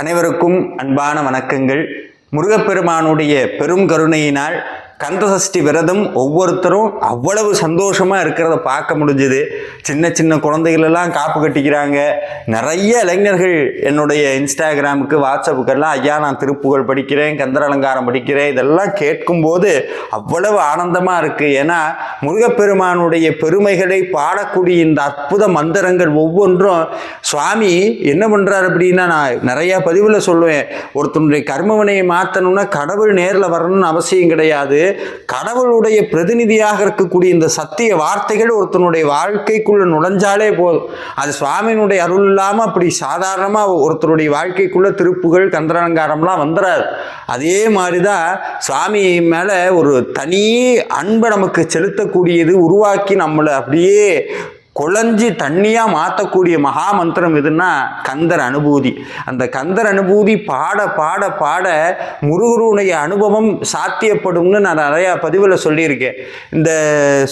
அனைவருக்கும் அன்பான வணக்கங்கள். முருகப்பெருமானுடைய பெரும் கருணையினால் கந்தசஷ்டி விரதம் ஒவ்வொருத்தரும் அவ்வளவு சந்தோஷமாக இருக்கிறத பார்க்க முடிஞ்சுது. சின்ன சின்ன குழந்தைகளெல்லாம் காப்பு கட்டிக்கிறாங்க. நிறைய இளைஞர்கள் என்னுடைய இன்ஸ்டாகிராமுக்கு வாட்ஸ்அப்புக்கெல்லாம் ஐயா நான் திருப்புகழ் படிக்கிறேன் கந்தர் அலங்காரம் படிக்கிறேன். இதெல்லாம் கேட்கும்போது அவ்வளவு ஆனந்தமாக இருக்குது ஏன்னா முருகப்பெருமானுடைய பெருமைகளை பாடக்கூடிய இந்த அற்புத மந்திரங்கள் ஒவ்வொன்றும் சுவாமி என்ன பண்ணுறாரு அப்படின்னா நான் நிறையா பதிவில் சொல்லுவேன். ஒருத்தனுடைய கர்மவினையை மாற்றணும்னா கடவுள் நேரில் வரணும்னு அவசியம் கிடையாது. கடவுளுடைய பிரதிநிதியாக இருக்கக்கூடிய இந்த சத்திய வார்த்தைகள் ஒருத்தனுடைய வாழ்க்கைக்குள்ள நுழைஞ்சாலே போதும். அது சுவாமியினுடைய அருள் இல்லாமல் அப்படி சாதாரணமாக ஒருத்தருடைய வாழ்க்கைக்குள்ள திருப்புகள் கந்தரலங்காரம்லாம் வந்துடாது அதே மாதிரி தான் சுவாமி மேலே ஒரு தனி அன்பை நமக்கு செலுத்தக்கூடியது உருவாக்கி நம்மளை அப்படியே குழஞ்சி தண்ணியாக மாற்றக்கூடிய மகா மந்திரம் எதுன்னா கந்தர் அனுபூதி. அந்த கந்தர் அனுபூதி பாட பாட பாட முருகருடைய அனுபவம் சாத்தியப்படும்னு நான் நிறையா பதிவில் சொல்லியிருக்கேன். இந்த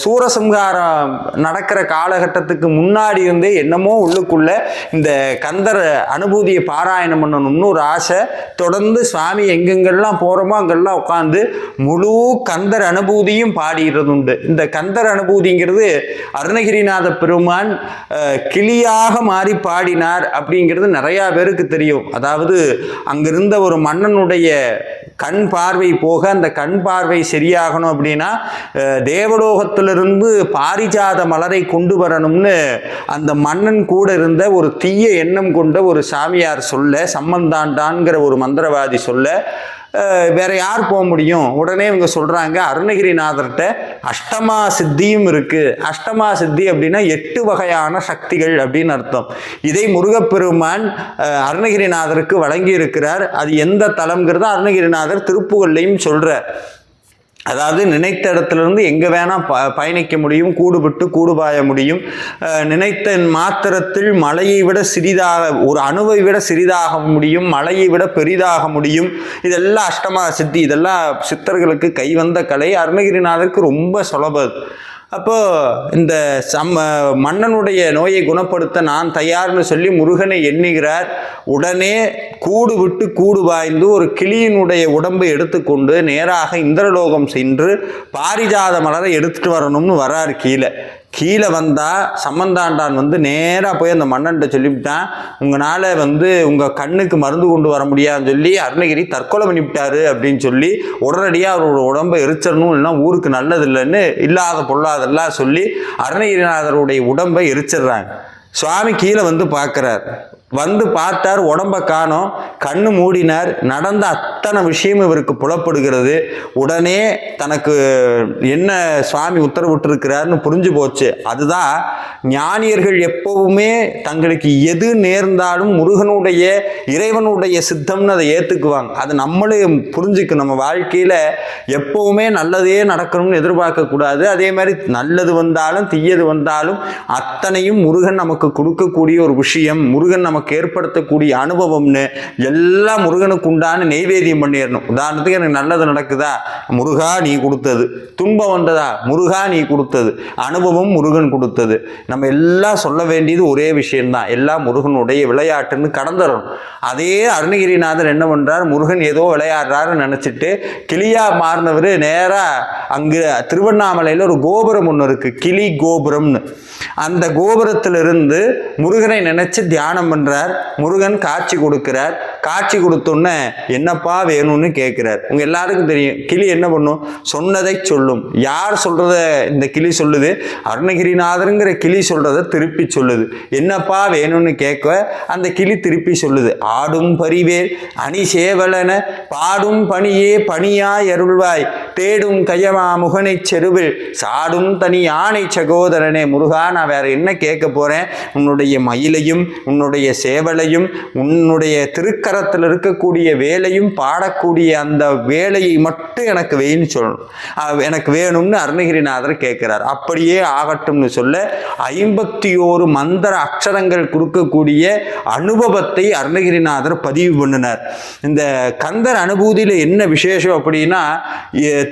சூரசம்ஹாரம் நடக்கிற காலகட்டத்துக்கு முன்னாடி இருந்தே என்னமோ உள்ளுக்குள்ள இந்த கந்தர் அனுபூதியை பாராயணம் பண்ணணும்னு ஒரு ஆசை. தொடர்ந்து சுவாமி எங்கெங்கெல்லாம் போகிறோமோ அங்கெல்லாம் உட்காந்து முழு கந்தர் அனுபூதியும் பாடிடுறது உண்டு இந்த கந்தர் அனுபூதிங்கிறது அருணகிரிநாத பெருமான் கிளியாக மாறி பாடினார் அப்படிங்கிறது நிறையா பேருக்கு தெரியும். அதாவது அங்கிருந்த ஒரு மன்னனுடைய கண் பார்வை போக அந்த கண் பார்வை சரியாகணும் அப்படின்னா தேவலோகத்திலிருந்து பாரிஜாத மலரை கொண்டு வரணும்னு அந்த மன்னன் கூட இருந்த ஒரு தீய எண்ணம் கொண்ட ஒரு சாமியார் சொல்ல சம்மந்தாண்டான்கிற ஒரு மந்திரவாதி சொல்ல வேற யார் போக முடியும்? உடனே இவங்க சொல்றாங்க அருணகிரிநாதர்கிட்ட அஷ்டமா சித்தியும் இருக்கு. அஷ்டமா சித்தி அப்படின்னா எட்டு வகையான சக்திகள் அப்படின்னு அர்த்தம். இதை முருகப்பெருமான் அருணகிரிநாதருக்கு வழங்கி இருக்கிறார் அது எந்த தலம்ங்கிறத அருணகிரிநாதர் திருப்புகள்லையும் சொல்றார். அதாவது நினைத்த இடத்துலேருந்து எங்கே வேணால் ப பயணிக்க முடியும் கூடுபட்டு கூடுபாய கூடு பாய முடியும் நினைத்த மாத்திரத்தில் மலையை விட சிறிதாக ஒரு அணுவை விட சிறிதாக முடியும் மலையை விட பெரிதாக முடியும். இதெல்லாம் அஷ்டமா சித்தி இதெல்லாம் சித்தர்களுக்கு கைவந்த கலை. அருணகிரிநாதருக்கு ரொம்ப சுலபம் அப்போது இந்த சம்ம மன்னனுடைய நோயை குணப்படுத்த நான் தயார்னு சொல்லி முருகனை எண்ணுகிறார். உடனே கூடு விட்டு கூடு வாய்ந்து ஒரு கிளியினுடைய உடம்பை எடுத்துக்கொண்டு நேராக இந்திரலோகம் சென்று பாரிஜாத மலரை எடுத்துகிட்டு வரணும்னு வரார் கீழே. கீழே வந்தால் சம்மந்தாண்டான் வந்து நேராக போய் அந்த மன்னன்ட்ட சொல்லிவிட்டான். உங்களால் வந்து உங்கள் கண்ணுக்கு மருந்து கொண்டு வர முடியாதுன்னு சொல்லி அருணகிரி தற்கொலை பண்ணிவிட்டாரு அப்படின்னு சொல்லி உடனடியாக அவரோட உடம்பை எரிச்சிடணும் இல்லைன்னா ஊருக்கு நல்லது இல்லைன்னு இல்லாத பொல்லாதெல்லாம் சொல்லி அருணகிரிநாதருடைய உடம்பை எரிச்சிடுறாங்க. சுவாமி கீழே வந்து பார்க்குறார். வந்து பார்த்தார் உடம்ப காணோம். கண்ணு மூடினார். நடந்த அத்தனை விஷயம் இவருக்கு புலப்படுகிறது. உடனே தனக்கு என்ன சுவாமி உத்தரவிட்டிருக்கிறார்னு புரிஞ்சு போச்சு. அதுதான் ஞானியர்கள் எப்பவுமே தங்களுக்கு எது நேர்ந்தாலும் முருகனுடைய இறைவனுடைய சித்தம்னு அதை ஏற்றுக்குவாங்க அது நம்மளே புரிஞ்சுக்கணும். நம்ம வாழ்க்கையில் எப்பவுமே நல்லதே நடக்கணும்னு எதிர்பார்க்கக்கூடாது. அதே மாதிரி நல்லது வந்தாலும் தீயது வந்தாலும் அத்தனையும் முருகன் நமக்கு கொடுக்கக்கூடிய ஒரு விஷயம். முருகன் நமக்கு நமக்கு ஏற்படுத்தக்கூடிய அனுபவம்னு எல்லாம் முருகனுக்கு உண்டான நெய்வேதியம் பண்ணிடணும். உதாரணத்துக்கு எனக்கு நல்லது நடக்குதா? முருகா நீ கொடுத்தது. துன்பம் வந்ததா? முருகா நீ கொடுத்தது. அனுபவம் முருகன் கொடுத்தது. நம்ம எல்லாம் சொல்ல வேண்டியது ஒரே விஷயம்தான். எல்லாம் முருகனுடைய விளையாட்டுன்னு கடந்துடணும் அதே அருணகிரிநாதர் என்ன பண்ணுறார் முருகன் ஏதோ விளையாடுறாருன்னு நினச்சிட்டு கிளியா மாறினவர் நேராக அங்கே திருவண்ணாமலையில் ஒரு கோபுரம் ஒன்று இருக்குது கிளி கோபுரம்னு. அந்த கோபுரத்திலிருந்து முருகனை நினைச்சு தியானம் பண்றார். முருகன் காட்சி கொடுக்கிறார். காட்சி கொடுத்தோன்னே என்னப்பா வேணும்னு கேட்குறாரு உங்க எல்லாருக்கும் தெரியும். கிளி என்ன பண்ணும்? சொன்னதை சொல்லும். யார் சொல்றத இந்த கிளி சொல்லுது? அருணகிரிநாதருங்கிற கிளி சொல்றத திருப்பி சொல்லுது. என்னப்பா வேணும்னு கேட்க அந்த கிளி திருப்பி சொல்லுது. ஆடும் பரிவேல் அணி சேவலன பாடும் பணியே பணியாய் அருள்வாய். தேடும் கையமா முகனை செருவில் சாடும் தனி யானை சகோதரனே. முருகா நான் வேற என்ன கேட்க போறேன்? உன்னுடைய மயிலையும் உன்னுடைய சேவலையும் உன்னுடைய திருக்க திருக்கரத்தில் இருக்கக்கூடிய வேலையும் பாடக்கூடிய அந்த வேலையை மட்டும் எனக்கு வேணும்னு சொல்லணும் எனக்கு வேணும்னு அருணகிரிநாதர் கேட்கிறார். அப்படியே ஆகட்டும்னு சொல்ல ஐம்பத்தி ஓரு மந்திர அக்ஷரங்கள் கொடுக்கக்கூடிய அனுபவத்தை அருணகிரிநாதர் பதிவு பண்ணினார். இந்த கந்தர் அனுபூதியில் என்ன விசேஷம் அப்படின்னா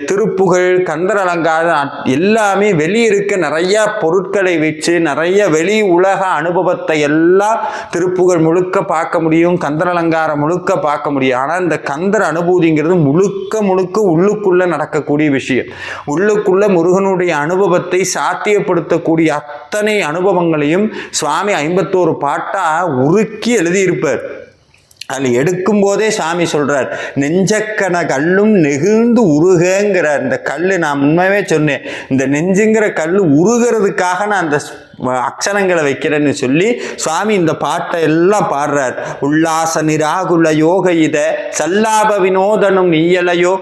திருப்புகள் திருப்புகழ் கந்தர் அலங்காரம் எல்லாமே வெளியிருக்க நிறையா பொருட்களை வச்சு நிறைய வெளி உலக அனுபவத்தை எல்லாம் திருப்புகள் முழுக்க பார்க்க முடியும். கந்தர் அலங்காரம் முழுக்க பார்க்க முடியும். ஆனால் இந்த கந்தர் அனுபூதிங்கிறது முழுக்க முழுக்க உள்ளுக்குள்ளே நடக்கக்கூடிய விஷயம். உள்ளுக்குள்ள முருகனுடைய அனுபவத்தை சாத்தியப்படுத்தக்கூடிய அத்தனை அனுபவங்களையும் சுவாமி ஐம்பத்தோரு பாட்டாக உருக்கி எழுதியிருப்பார். அதில் எடுக்கும்போதே சாமி சொல்கிறார் நெஞ்சக்கன கல்லும் நெகிழ்ந்து உருகங்கிறார். இந்த கல் நான் உண்மையாகவே சொன்னேன். இந்த நெஞ்சுங்கிற கல் உருகிறதுக்காக நான் அந்த அக்ஷரங்களை வைக்கிறேன்னு சொல்லி சுவாமி இந்த பாட்டை எல்லாம் பாடுறார். உல்லாச நிராகுல யோக இத சல்லாப வினோதனும் நீயலையோ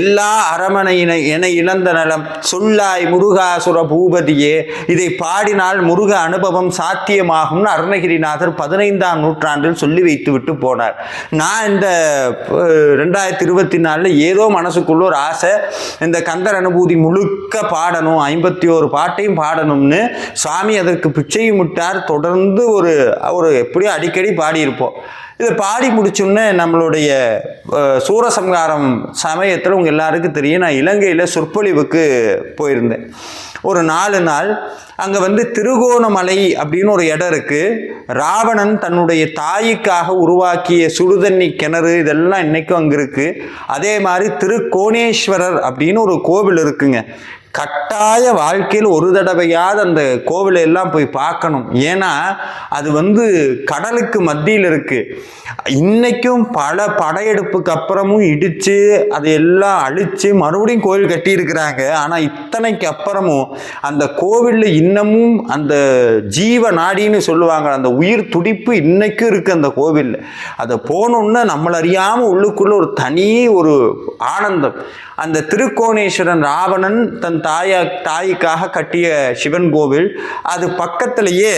எல்லா அரமனையின என இழந்த நலம் சொல்லாய் முருகாசுர பூபதியே இதை பாடினால் முருக அனுபவம் சாத்தியமாகும்னு அருணகிரிநாதர் பதினைந்தாம் நூற்றாண்டில் சொல்லி வைத்து விட்டு போனார். நான் இந்த ரெண்டாயிரத்தி இருபத்தி நாலில் ஏதோ மனசுக்குள்ள ஒரு ஆசை இந்த கந்தர் அனுபூதி முழுக்க பாடணும் ஐம்பத்தி ஒரு பாட்டையும் பாடணும்னு சுவாமி அதற்கு பிச்சையும் விட்டார் தொடர்ந்து ஒரு ஒரு எப்படியோ அடிக்கடி பாடியிருப்போம். இதை பாடி முடிச்சோன்னே நம்மளுடைய சூரசம்காரம் சூரசம்ஹாரம் சமயத்தில் உங்கள் எல்லாருக்கும் தெரியும். நான் இலங்கையில் சொற்பொழிவுக்கு போயிருந்தேன். ஒரு நாலு நாள் அங்கே வந்து திருகோணமலை அப்படின்னு ஒரு இடம் இருக்குது ராவணன் தன்னுடைய தாய்க்காக உருவாக்கிய சுடுதண்ணி கிணறு இதெல்லாம் இன்றைக்கும் அங்கே இருக்குது அதே மாதிரி திருக்கோணேஸ்வரர் அப்படின்னு ஒரு கோவில் இருக்குங்க. கட்டாய வாழ்க்கையில் ஒரு தடவையாவது அந்த கோவிலை எல்லாம் போய் பார்க்கணும். ஏன்னா அது வந்து கடலுக்கு மத்தியில் இருக்கு. இன்னைக்கும் பல படையெடுப்புக்கு அப்புறமும் இடிச்சு அதை எல்லாம் அழிச்சு மறுபடியும் கோவில் கட்டியிருக்கிறாங்க. ஆனால் இத்தனைக்கு அப்புறமும் அந்த கோவிலில் இன்னமும் அந்த ஜீவ நாடின்னு சொல்லுவாங்க. அந்த உயிர் துடிப்பு இன்னைக்கும் இருக்கு அந்த கோவிலில். அதை போனோன்னா நம்மள அறியாமல் உள்ளுக்குள்ள ஒரு தனி ஒரு ஆனந்தம். அந்த திருக்கோணேஸ்வரன் ராவணன் தன் தாயா தாய்க்காக கட்டிய சிவன் கோவில் அது பக்கத்திலேயே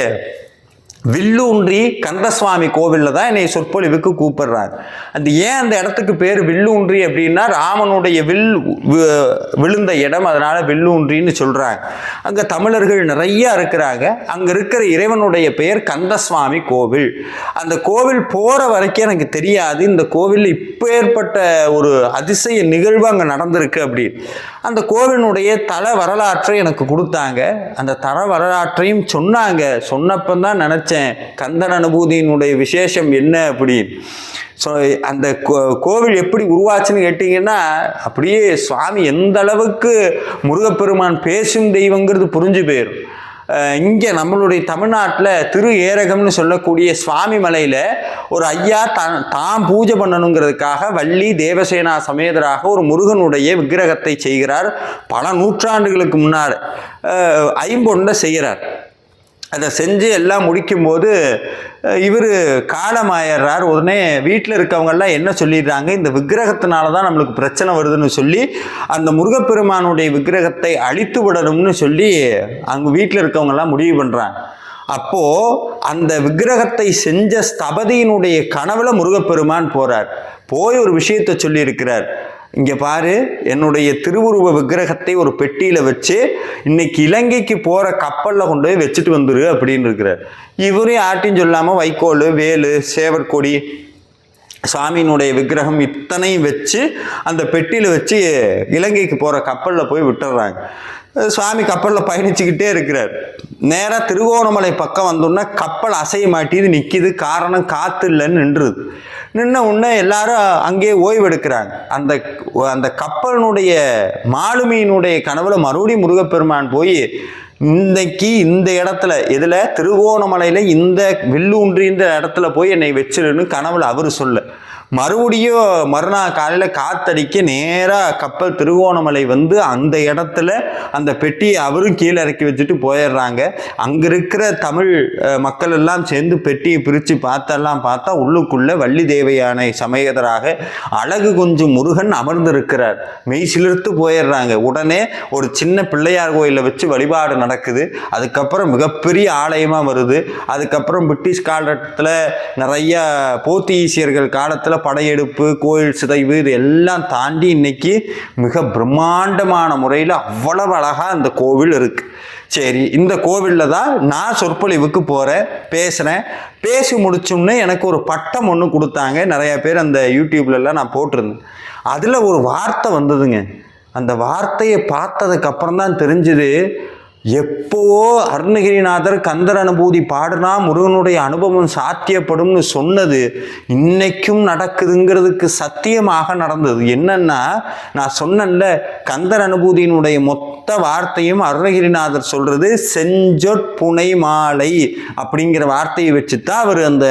வில்லூன்றி கந்தசுவாமி கோவிலில் தான் என்னை சொற்பொழிவுக்கு கூப்பிடுறார். அந்த ஏன் அந்த இடத்துக்கு பேர் வில்லூன்றி அப்படின்னா ராமனுடைய வில் விழுந்த இடம் அதனால் வில்லூன்றின்னு சொல்கிறாங்க அங்கே தமிழர்கள் நிறையா இருக்கிறாங்க. அங்கே இருக்கிற இறைவனுடைய பெயர் கந்தசுவாமி கோவில். அந்த கோவில் போகிற வரைக்கும் எனக்கு தெரியாது. இந்த கோவிலில் இப்போ ஏற்பட்ட ஒரு அதிசய நிகழ்வு அங்கே நடந்திருக்கு அப்படின்னு அந்த கோவிலுடைய தல வரலாற்றை எனக்கு கொடுத்தாங்க. அந்த தல வரலாற்றையும் சொன்னாங்க. சொன்னப்பந்தான் நினச்சேன். கந்தன் அனுபூதியினுடைய விசேஷம் என்ன அப்படின்னு ஸோ அந்த கோ- கோவில் எப்படி உருவாச்சுன்னு கேட்டிங்கன்னா அப்படியே சுவாமி எந்த அளவுக்கு முருகப்பெருமான் பேசும் தெய்வங்கிறது புரிஞ்சு போயிடும் இங்கே நம்மளுடைய தமிழ்நாட்டில் திரு ஏரகம்னு சொல்லக்கூடிய சுவாமி மலையில் ஒரு ஐயா தான் தான் பூஜை பண்ணணுங்கிறதுக்காக வள்ளி தேவசேனா சமேதராக ஒரு முருகனுடைய விக்கிரகத்தை செய்கிறார். பல நூற்றாண்டுகளுக்கு முன்னாடி ஐம்பொண்டை செய்கிறார். அதை செஞ்சு எல்லாம் முடிக்கும்போது இவர் காலமாயிடுறார் உடனே வீட்டில் இருக்கவங்கெல்லாம் என்ன சொல்லிடுறாங்க? இந்த விக்கிரகத்தினால தான் நம்மளுக்கு பிரச்சனை வருதுன்னு சொல்லி அந்த முருகப்பெருமானுடைய விக்கிரகத்தை அழித்து விடணும்னு சொல்லி அங்கே வீட்டில் இருக்கவங்கெல்லாம் முடிவு பண்ணுறாங்க அப்போது அந்த விக்கிரகத்தை செஞ்ச ஸ்தபதியினுடைய கனவில் முருகப்பெருமான் போகிறார் போய் ஒரு விஷயத்தை சொல்லியிருக்கிறார். இங்கே பாரு என்னுடைய திருவுருவ விக்கிரகத்தை ஒரு பெட்டியில் வச்சு இன்னைக்கு இலங்கைக்கு போகிற கப்பலில் கொண்டு போய் வச்சுட்டு வந்துரு அப்படின்னு இருக்கிறார். இவரையும் ஆட்டின்னு சொல்லாமல் வைக்கோல் வேலு சேவற்கொடி சாமியினுடைய விக்கிரகம் இத்தனையும் வச்சு அந்த பெட்டியில் வச்சு இலங்கைக்கு போகிற கப்பலில் போய் விட்டுறாங்க. சுவாமி கப்பலில் பயணிச்சுக்கிட்டே இருக்கிறார். நேராக திருகோணமலை பக்கம் வந்தோன்னா கப்பல் அசைய மாட்டியது நிற்கிது காரணம் காற்று இல்லைன்னு நின்றுது. நின்ன உடனே எல்லாரும் அங்கேயே ஓய்வெடுக்கிறாங்க. அந்த அந்த கப்பலினுடைய மாலுமியினுடைய கனவில் மறுபடியும் முருகப்பெருமான் போய் இன்னைக்கு இந்த இடத்துல இதில் திருகோணமலையில் இந்த வில்லூன்றி இந்த இடத்துல போய் என்னை வச்சிருன்னு கனவுல அவர் சொல்ல. மறுபடியும் மறுநாள் காலையில் காத்தடிக்க நேராக கப்பல் திருகோணமலை வந்து அந்த இடத்துல அந்த பெட்டியை அவரும் கீழே இறக்கி வச்சுட்டு போயிடுறாங்க. அங்கே இருக்கிற தமிழ் மக்கள் எல்லாம் சேர்ந்து பெட்டியை பிரித்து பார்த்தெல்லாம் பார்த்தா உள்ளுக்குள்ளே வள்ளி தேவையானை சமேதராக அழகு கொஞ்சம் முருகன் அமர்ந்திருக்கிறார். மெய் சிலிர்த்து போயிடுறாங்க. உடனே ஒரு சின்ன பிள்ளையார் கோயிலில் வச்சு வழிபாடு நடக்குது. அதுக்கப்புறம் மிகப்பெரிய ஆலயமாக வருது. அதுக்கப்புறம் பிரிட்டிஷ் காலத்தில் நிறைய போர்த்துகீசியர்கள் காலத்தில் படையெடுப்பு கோயில் சிதைவு இது எல்லாம் தாண்டி இன்னைக்கு மிக பிரம்மாண்டமான முறையில் அவ்வளவு அழகாக அந்த கோவில் இருக்குது சரி இந்த கோவிலில் தான் நான் சொற்பொழிவுக்கு போகிறேன் பேசுகிறேன் பேசி முடிச்சோம்னே எனக்கு ஒரு பட்டம் ஒன்று கொடுத்தாங்க. நிறையா பேர் அந்த யூடியூப்லலாம் நான் போட்டிருந்தேன். அதில் ஒரு வார்த்தை வந்ததுங்க. அந்த வார்த்தையை பார்த்ததுக்கப்புறம் தான் தெரிஞ்சுது. எப்போவோ அருணகிரிநாதர் கந்தர் அனுபூதி பாடுனா முருகனுடைய அனுபவம் சாத்தியப்படும்னு சொன்னது இன்னைக்கும் நடக்குதுங்கிறதுக்கு சத்தியமாக நடந்தது. என்னன்னா நான் சொன்னேன்ல கந்தர் அனுபூதியினுடைய மொத்த வார்த்தையும் அருணகிரிநாதர் சொல்றது செஞ்சொற்புனை மாலை அப்படிங்கிற வார்த்தையை வச்சு தான் அவர் அந்த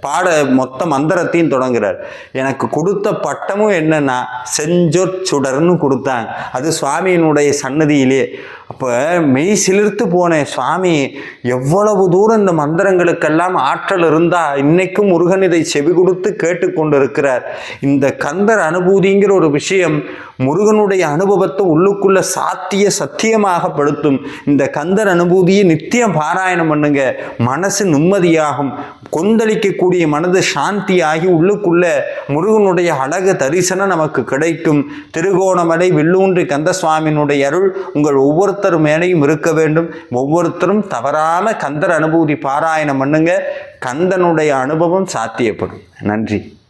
பாட மொத்த மந்திரத்தையும் தொடங்குறார். எனக்கு கொடுத்த பட்டமும் என்னன்னா செஞ்சொற்சுடர்னு கொடுத்தாங்க. அது சுவாமியினுடைய சன்னதியிலே. அப்போ மெய் சிலிர்த்து போனேன் சுவாமி எவ்வளவு தூரம் இந்த மந்திரங்களுக்கெல்லாம் ஆற்றல் இருந்தா இன்னைக்கும் முருகன் இதை செவி கொடுத்து கேட்டுக்கொண்டு இருக்கிறார் இந்த கந்தர் அனுபூதிங்கிற ஒரு விஷயம் முருகனுடைய அனுபவத்தை உள்ளுக்குள்ள சாத்திய சத்தியமாக படுத்தும் இந்த கந்தர் அனுபூதியை நித்தியம் பாராயணம் பண்ணுங்க. மனசு நிம்மதியாகும். கொந்தளிக்கக்கூடிய மனது சாந்தியாகி உள்ளுக்குள்ள முருகனுடைய அழகு தரிசனம் நமக்கு கிடைக்கும். திருகோணமலை வில்லூன்றி கந்தசுவாமியினுடைய அருள் உங்கள் ஒவ்வொருத்தர் மேலையும் இருக்க வேண்டும். ஒவ்வொருத்தரும் தவறாம கந்தர் அனுபூதி பாராயணம் பண்ணுங்க. கந்தனுடைய அனுபவம் சாத்தியப்படும். நன்றி.